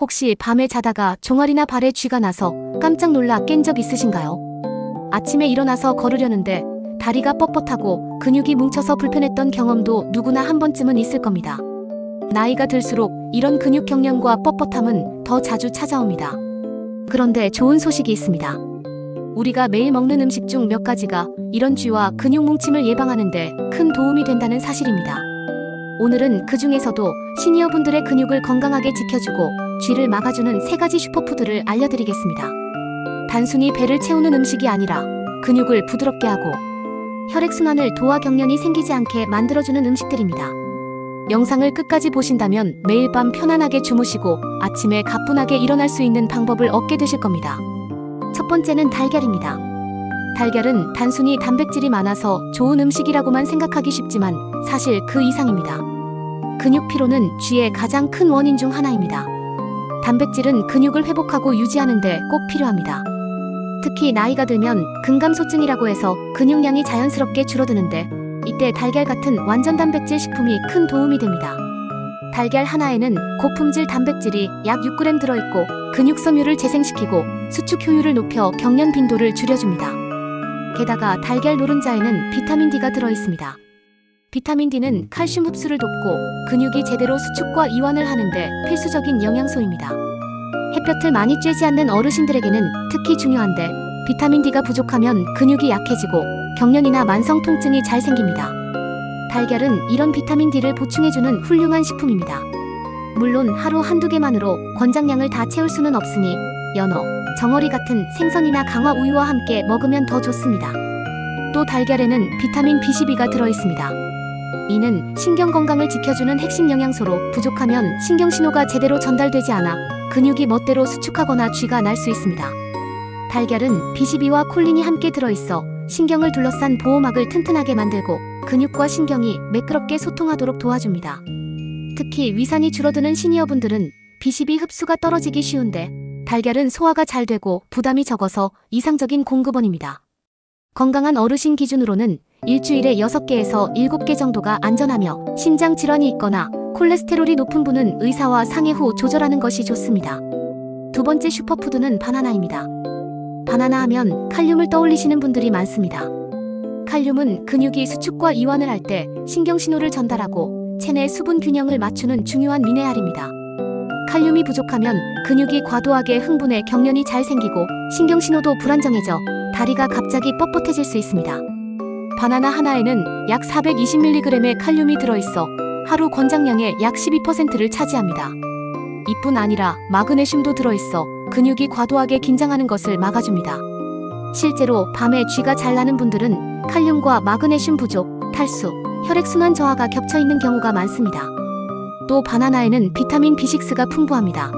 혹시 밤에 자다가 종아리나 발에 쥐가 나서 깜짝 놀라 깬 적 있으신가요? 아침에 일어나서 걸으려는데 다리가 뻣뻣하고 근육이 뭉쳐서 불편했던 경험도 누구나 한 번쯤은 있을 겁니다. 나이가 들수록 이런 근육 경련과 뻣뻣함은 더 자주 찾아옵니다. 그런데 좋은 소식이 있습니다. 우리가 매일 먹는 음식 중 몇 가지가 이런 쥐와 근육 뭉침을 예방하는데 큰 도움이 된다는 사실입니다. 오늘은 그 중에서도 시니어분들의 근육을 건강하게 지켜주고 쥐를 막아주는 세 가지 슈퍼푸드를 알려드리겠습니다. 단순히 배를 채우는 음식이 아니라 근육을 부드럽게 하고 혈액순환을 도와 경련이 생기지 않게 만들어주는 음식들입니다. 영상을 끝까지 보신다면 매일 밤 편안하게 주무시고 아침에 가뿐하게 일어날 수 있는 방법을 얻게 되실 겁니다. 첫 번째는 달걀입니다. 달걀은 단순히 단백질이 많아서 좋은 음식이라고만 생각하기 쉽지만 사실 그 이상입니다. 근육 피로는 쥐의 가장 큰 원인 중 하나입니다. 단백질은 근육을 회복하고 유지하는데 꼭 필요합니다. 특히 나이가 들면 근감소증이라고 해서 근육량이 자연스럽게 줄어드는데 이때 달걀 같은 완전 단백질 식품이 큰 도움이 됩니다. 달걀 하나에는 고품질 단백질이 약 6g 들어있고 근육 섬유를 재생시키고 수축 효율을 높여 경련 빈도를 줄여줍니다. 게다가 달걀 노른자에는 비타민 D가 들어있습니다. 비타민 D는 칼슘 흡수를 돕고 근육이 제대로 수축과 이완을 하는데 필수적인 영양소입니다. 햇볕을 많이 쬐지 않는 어르신들에게는 특히 중요한데 비타민 D가 부족하면 근육이 약해지고 경련이나 만성 통증이 잘 생깁니다. 달걀은 이런 비타민 D를 보충해주는 훌륭한 식품입니다. 물론 하루 한두 개만으로 권장량을 다 채울 수는 없으니 연어, 정어리 같은 생선이나 강화 우유와 함께 먹으면 더 좋습니다. 또 달걀에는 비타민 B12가 들어있습니다. 이는 신경 건강을 지켜주는 핵심 영양소로 부족하면 신경 신호가 제대로 전달되지 않아 근육이 멋대로 수축하거나 쥐가 날 수 있습니다. 달걀은 B12와 콜린이 함께 들어있어 신경을 둘러싼 보호막을 튼튼하게 만들고 근육과 신경이 매끄럽게 소통하도록 도와줍니다. 특히 위산이 줄어드는 시니어분들은 B12 흡수가 떨어지기 쉬운데 달걀은 소화가 잘 되고 부담이 적어서 이상적인 공급원입니다. 건강한 어르신 기준으로는 일주일에 6개에서 7개 정도가 안전하며 심장 질환이 있거나 콜레스테롤이 높은 분은 의사와 상의 후 조절하는 것이 좋습니다. 두 번째 슈퍼푸드는 바나나입니다. 바나나 하면 칼륨을 떠올리시는 분들이 많습니다. 칼륨은 근육이 수축과 이완을 할 때 신경 신호를 전달하고 체내 수분 균형을 맞추는 중요한 미네랄입니다. 칼륨이 부족하면 근육이 과도하게 흥분해 경련이 잘 생기고 신경 신호도 불안정해져 다리가 갑자기 뻣뻣해질 수 있습니다. 바나나 하나에는 약 420mg의 칼륨이 들어있어 하루 권장량의 약 12%를 차지합니다. 이뿐 아니라 마그네슘도 들어있어 근육이 과도하게 긴장하는 것을 막아줍니다. 실제로 밤에 쥐가 잘 나는 분들은 칼륨과 마그네슘 부족, 탈수, 혈액순환 저하가 겹쳐 있는 경우가 많습니다. 또 바나나에는 비타민 B6가 풍부합니다.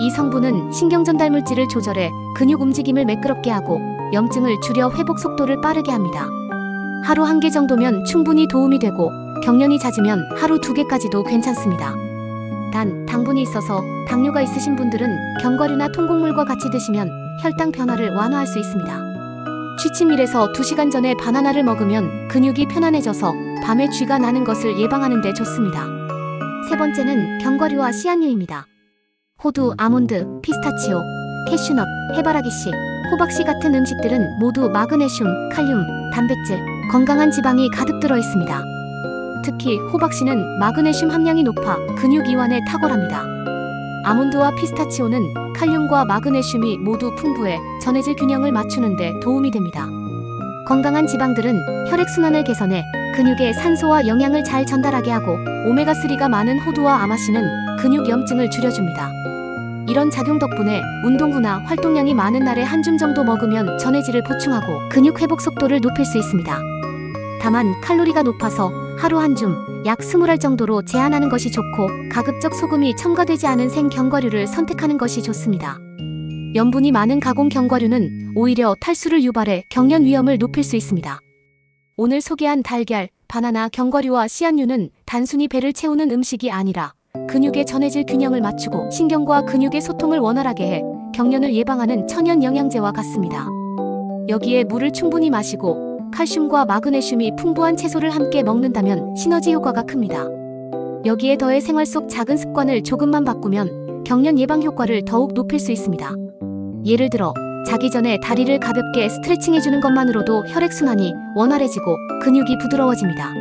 이 성분은 신경 전달 물질을 조절해 근육 움직임을 매끄럽게 하고 염증을 줄여 회복 속도를 빠르게 합니다. 하루 한 개 정도면 충분히 도움이 되고 경련이 잦으면 하루 두 개까지도 괜찮습니다. 단 당분이 있어서 당뇨가 있으신 분들은 견과류나 통곡물과 같이 드시면 혈당 변화를 완화할 수 있습니다. 취침일에서 2시간 전에 바나나를 먹으면 근육이 편안해져서 밤에 쥐가 나는 것을 예방하는 데 좋습니다. 세 번째는 견과류와 씨앗류입니다. 호두, 아몬드, 피스타치오, 캐슈넛, 해바라기씨, 호박씨 같은 음식들은 모두 마그네슘, 칼륨, 단백질, 건강한 지방이 가득 들어 있습니다. 특히 호박씨는 마그네슘 함량이 높아 근육 이완에 탁월합니다. 아몬드와 피스타치오는 칼륨과 마그네슘이 모두 풍부해 전해질 균형을 맞추는데 도움이 됩니다. 건강한 지방들은 혈액순환을 개선해 근육에 산소와 영양을 잘 전달하게 하고 오메가3가 많은 호두와 아마씨는 근육 염증을 줄여줍니다. 이런 작용 덕분에 운동 후나 활동량이 많은 날에 한 줌 정도 먹으면 전해질을 보충하고 근육 회복 속도를 높일 수 있습니다. 다만 칼로리가 높아서 하루 한 줌, 약 20알 정도로 제한하는 것이 좋고 가급적 소금이 첨가되지 않은 생 견과류를 선택하는 것이 좋습니다. 염분이 많은 가공 견과류는 오히려 탈수를 유발해 경련 위험을 높일 수 있습니다. 오늘 소개한 달걀, 바나나, 견과류와 씨앗류는 단순히 배를 채우는 음식이 아니라 근육의 전해질 균형을 맞추고 신경과 근육의 소통을 원활하게 해 경련을 예방하는 천연 영양제와 같습니다. 여기에 물을 충분히 마시고 칼슘과 마그네슘이 풍부한 채소를 함께 먹는다면 시너지 효과가 큽니다. 여기에 더해 생활 속 작은 습관을 조금만 바꾸면 경련 예방 효과를 더욱 높일 수 있습니다. 예를 들어 자기 전에 다리를 가볍게 스트레칭 해주는 것만으로도 혈액순환이 원활해지고 근육이 부드러워집니다.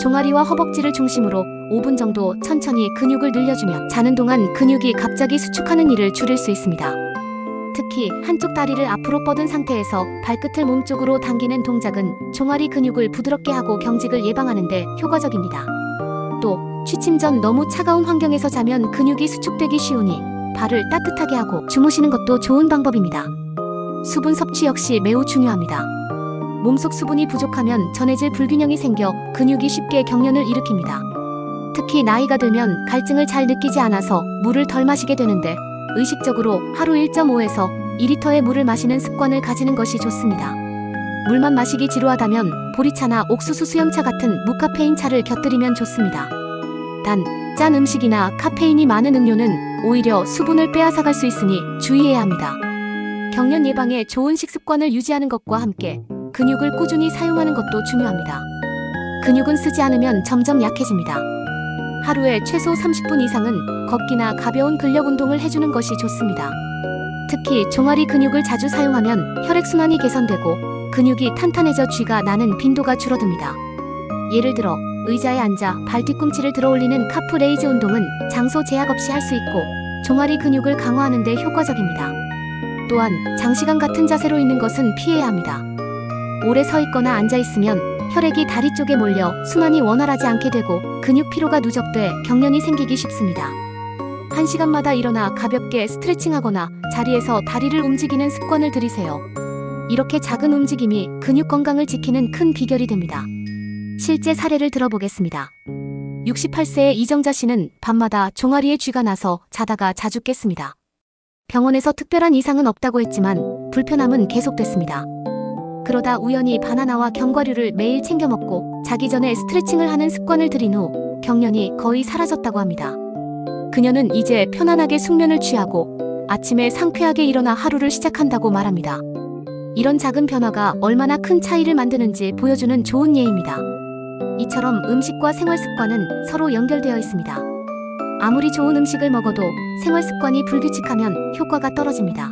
종아리와 허벅지를 중심으로 5분 정도 천천히 근육을 늘려주면 자는 동안 근육이 갑자기 수축하는 일을 줄일 수 있습니다. 특히 한쪽 다리를 앞으로 뻗은 상태에서 발끝을 몸쪽으로 당기는 동작은 종아리 근육을 부드럽게 하고 경직을 예방하는데 효과적입니다. 또 취침 전 너무 차가운 환경에서 자면 근육이 수축되기 쉬우니 발을 따뜻하게 하고 주무시는 것도 좋은 방법입니다. 수분 섭취 역시 매우 중요합니다. 몸속 수분이 부족하면 전해질 불균형이 생겨 근육이 쉽게 경련을 일으킵니다. 특히 나이가 들면 갈증을 잘 느끼지 않아서 물을 덜 마시게 되는데 의식적으로 하루 1.5에서 2리터의 물을 마시는 습관을 가지는 것이 좋습니다. 물만 마시기 지루하다면 보리차나 옥수수 수염차 같은 무카페인 차를 곁들이면 좋습니다. 단, 짠 음식이나 카페인이 많은 음료는 오히려 수분을 빼앗아갈 수 있으니 주의해야 합니다. 경련 예방에 좋은 식습관을 유지하는 것과 함께 근육을 꾸준히 사용하는 것도 중요합니다. 근육은 쓰지 않으면 점점 약해집니다. 하루에 최소 30분 이상은 걷기나 가벼운 근력 운동을 해주는 것이 좋습니다. 특히 종아리 근육을 자주 사용하면 혈액순환이 개선되고 근육이 탄탄해져 쥐가 나는 빈도가 줄어듭니다. 예를 들어 의자에 앉아 발 뒤꿈치를 들어 올리는 카프 레이즈 운동은 장소 제약 없이 할 수 있고 종아리 근육을 강화하는 데 효과적입니다. 또한 장시간 같은 자세로 있는 것은 피해야 합니다. 오래 서 있거나 앉아 있으면 혈액이 다리 쪽에 몰려 순환이 원활하지 않게 되고 근육 피로가 누적돼 경련이 생기기 쉽습니다. 한 시간마다 일어나 가볍게 스트레칭하거나 자리에서 다리를 움직이는 습관을 들이세요. 이렇게 작은 움직임이 근육 건강을 지키는 큰 비결이 됩니다. 실제 사례를 들어보겠습니다. 68세의 이정자 씨는 밤마다 종아리에 쥐가 나서 자다가 자주 깼습니다. 병원에서 특별한 이상은 없다고 했지만 불편함은 계속됐습니다. 그러다 우연히 바나나와 견과류를 매일 챙겨 먹고 자기 전에 스트레칭을 하는 습관을 들인 후 경련이 거의 사라졌다고 합니다. 그녀는 이제 편안하게 숙면을 취하고 아침에 상쾌하게 일어나 하루를 시작한다고 말합니다. 이런 작은 변화가 얼마나 큰 차이를 만드는지 보여주는 좋은 예입니다. 이처럼 음식과 생활 습관은 서로 연결되어 있습니다. 아무리 좋은 음식을 먹어도 생활 습관이 불규칙하면 효과가 떨어집니다.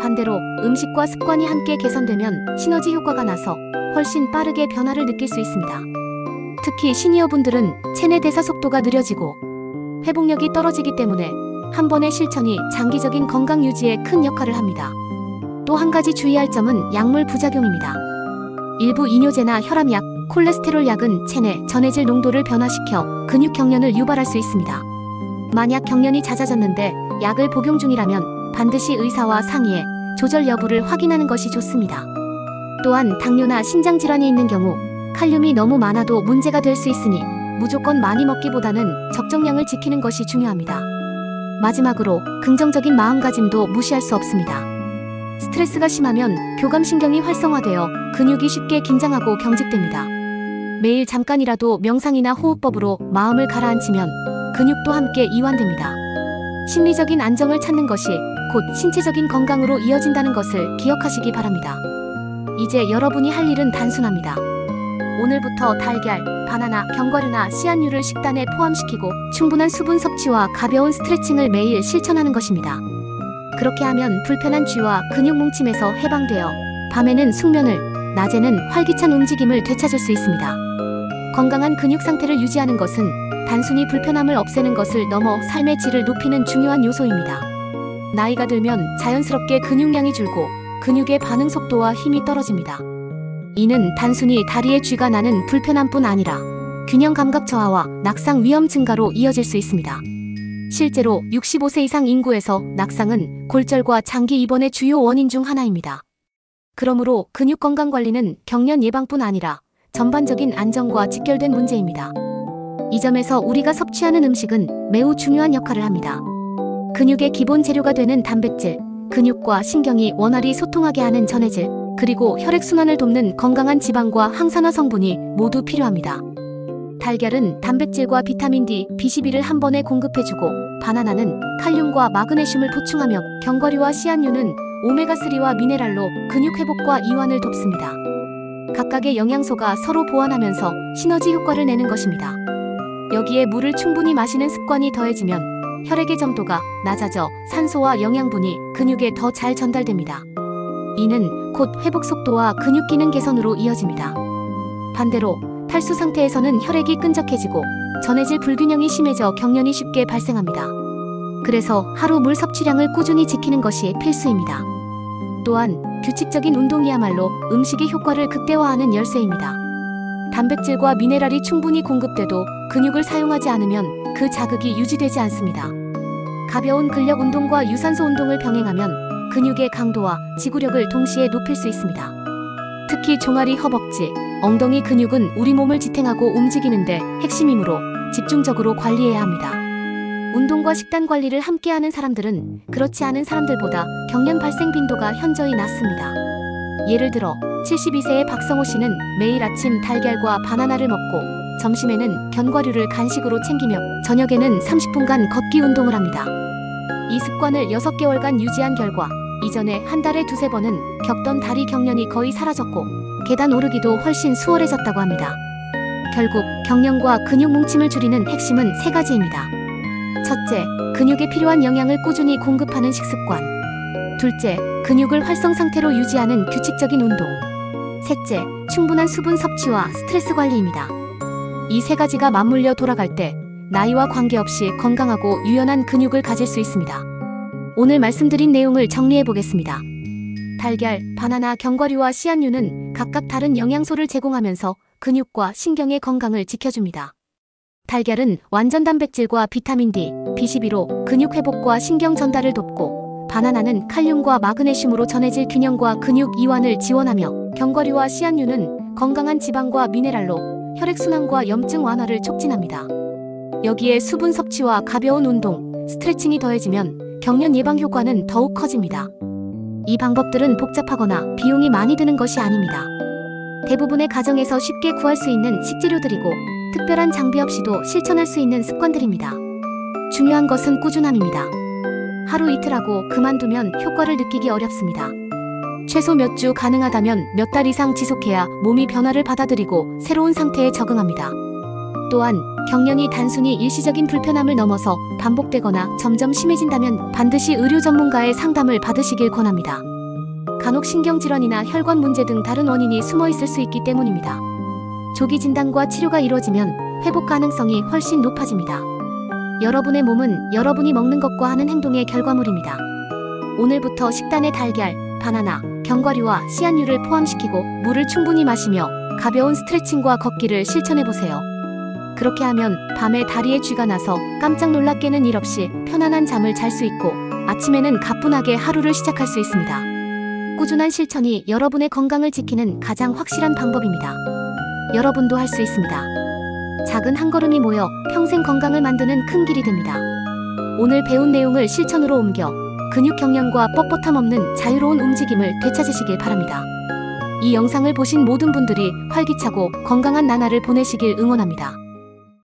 반대로 음식과 습관이 함께 개선되면 시너지 효과가 나서 훨씬 빠르게 변화를 느낄 수 있습니다. 특히 시니어분들은 체내 대사 속도가 느려지고 회복력이 떨어지기 때문에 한 번의 실천이 장기적인 건강 유지에 큰 역할을 합니다. 또 한 가지 주의할 점은 약물 부작용입니다. 일부 이뇨제나 혈압약, 콜레스테롤 약은 체내 전해질 농도를 변화시켜 근육 경련을 유발할 수 있습니다. 만약 경련이 잦아졌는데 약을 복용 중이라면 반드시 의사와 상의해 조절 여부를 확인하는 것이 좋습니다. 또한 당뇨나 신장 질환이 있는 경우 칼륨이 너무 많아도 문제가 될 수 있으니 무조건 많이 먹기보다는 적정량을 지키는 것이 중요합니다. 마지막으로 긍정적인 마음가짐도 무시할 수 없습니다. 스트레스가 심하면 교감신경이 활성화되어 근육이 쉽게 긴장하고 경직됩니다. 매일 잠깐이라도 명상이나 호흡법으로 마음을 가라앉히면 근육도 함께 이완됩니다. 심리적인 안정을 찾는 것이 곧 신체적인 건강으로 이어진다는 것을 기억하시기 바랍니다. 이제 여러분이 할 일은 단순합니다. 오늘부터 달걀, 바나나, 견과류나 씨앗류를 식단에 포함시키고 충분한 수분 섭취와 가벼운 스트레칭을 매일 실천하는 것입니다. 그렇게 하면 불편한 쥐와 근육 뭉침에서 해방되어 밤에는 숙면을, 낮에는 활기찬 움직임을 되찾을 수 있습니다. 건강한 근육 상태를 유지하는 것은 단순히 불편함을 없애는 것을 넘어 삶의 질을 높이는 중요한 요소입니다. 나이가 들면 자연스럽게 근육량이 줄고 근육의 반응 속도와 힘이 떨어집니다. 이는 단순히 다리에 쥐가 나는 불편함뿐 아니라 균형 감각 저하와 낙상 위험 증가로 이어질 수 있습니다. 실제로 65세 이상 인구에서 낙상은 골절과 장기 입원의 주요 원인 중 하나입니다. 그러므로 근육 건강 관리는 경련 예방뿐 아니라 전반적인 안정과 직결된 문제입니다. 이 점에서 우리가 섭취하는 음식은 매우 중요한 역할을 합니다. 근육의 기본 재료가 되는 단백질, 근육과 신경이 원활히 소통하게 하는 전해질, 그리고 혈액순환을 돕는 건강한 지방과 항산화 성분이 모두 필요합니다. 달걀은 단백질과 비타민 D, B12를 한 번에 공급해주고 바나나는 칼륨과 마그네슘을 보충하며 견과류와 씨앗류는 오메가3와 미네랄로 근육 회복과 이완을 돕습니다. 각각의 영양소가 서로 보완하면서 시너지 효과를 내는 것입니다. 여기에 물을 충분히 마시는 습관이 더해지면 혈액의 점도가 낮아져 산소와 영양분이 근육에 더 잘 전달됩니다. 이는 곧 회복 속도와 근육 기능 개선으로 이어집니다. 반대로 탈수 상태에서는 혈액이 끈적해지고 전해질 불균형이 심해져 경련이 쉽게 발생합니다. 그래서 하루 물 섭취량을 꾸준히 지키는 것이 필수입니다. 또한 규칙적인 운동이야말로 음식의 효과를 극대화하는 열쇠입니다. 단백질과 미네랄이 충분히 공급돼도 근육을 사용하지 않으면 그 자극이 유지되지 않습니다. 가벼운 근력 운동과 유산소 운동을 병행하면 근육의 강도와 지구력을 동시에 높일 수 있습니다. 특히 종아리 허벅지, 엉덩이 근육은 우리 몸을 지탱하고 움직이는데 핵심이므로 집중적으로 관리해야 합니다. 운동과 식단 관리를 함께하는 사람들은 그렇지 않은 사람들보다 경련 발생 빈도가 현저히 낮습니다. 예를 들어 72세의 박성호 씨는 매일 아침 달걀과 바나나를 먹고 점심에는 견과류를 간식으로 챙기며 저녁에는 30분간 걷기 운동을 합니다. 이 습관을 6개월간 유지한 결과 이전에 한 달에 두세 번은 겪던 다리 경련이 거의 사라졌고 계단 오르기도 훨씬 수월해졌다고 합니다. 결국 경련과 근육 뭉침을 줄이는 핵심은 세 가지입니다. 첫째, 근육에 필요한 영양을 꾸준히 공급하는 식습관. 둘째, 근육을 활성 상태로 유지하는 규칙적인 운동. 셋째, 충분한 수분 섭취와 스트레스 관리입니다. 이 세 가지가 맞물려 돌아갈 때 나이와 관계없이 건강하고 유연한 근육을 가질 수 있습니다. 오늘 말씀드린 내용을 정리해 보겠습니다. 달걀, 바나나, 견과류와 씨앗류는 각각 다른 영양소를 제공하면서 근육과 신경의 건강을 지켜줍니다. 달걀은 완전 단백질과 비타민 D, B12로 근육 회복과 신경 전달을 돕고 바나나는 칼륨과 마그네슘으로 전해질 균형과 근육 이완을 지원하며 견과류와 씨앗류는 건강한 지방과 미네랄로 혈액순환과 염증 완화를 촉진합니다. 여기에 수분 섭취와 가벼운 운동, 스트레칭이 더해지면 경련 예방 효과는 더욱 커집니다. 이 방법들은 복잡하거나 비용이 많이 드는 것이 아닙니다. 대부분의 가정에서 쉽게 구할 수 있는 식재료들이고 특별한 장비 없이도 실천할 수 있는 습관들입니다. 중요한 것은 꾸준함입니다. 하루 이틀 하고 그만두면 효과를 느끼기 어렵습니다. 최소 몇 주 가능하다면 몇 달 이상 지속해야 몸이 변화를 받아들이고 새로운 상태에 적응합니다. 또한 경련이 단순히 일시적인 불편함을 넘어서 반복되거나 점점 심해진다면 반드시 의료 전문가의 상담을 받으시길 권합니다. 간혹 신경질환이나 혈관 문제 등 다른 원인이 숨어 있을 수 있기 때문입니다. 조기 진단과 치료가 이루어지면 회복 가능성이 훨씬 높아집니다. 여러분의 몸은 여러분이 먹는 것과 하는 행동의 결과물입니다. 오늘부터 식단에 달걀, 바나나, 견과류와 씨앗류를 포함시키고 물을 충분히 마시며 가벼운 스트레칭과 걷기를 실천해 보세요. 그렇게 하면 밤에 다리에 쥐가 나서 깜짝 놀라 깨는 일 없이 편안한 잠을 잘 수 있고 아침에는 가뿐하게 하루를 시작할 수 있습니다. 꾸준한 실천이 여러분의 건강을 지키는 가장 확실한 방법입니다. 여러분도 할 수 있습니다. 작은 한 걸음이 모여 평생 건강을 만드는 큰 길이 됩니다. 오늘 배운 내용을 실천으로 옮겨 근육 경련과 뻣뻣함 없는 자유로운 움직임을 되찾으시길 바랍니다. 이 영상을 보신 모든 분들이 활기차고 건강한 나날을 보내시길 응원합니다.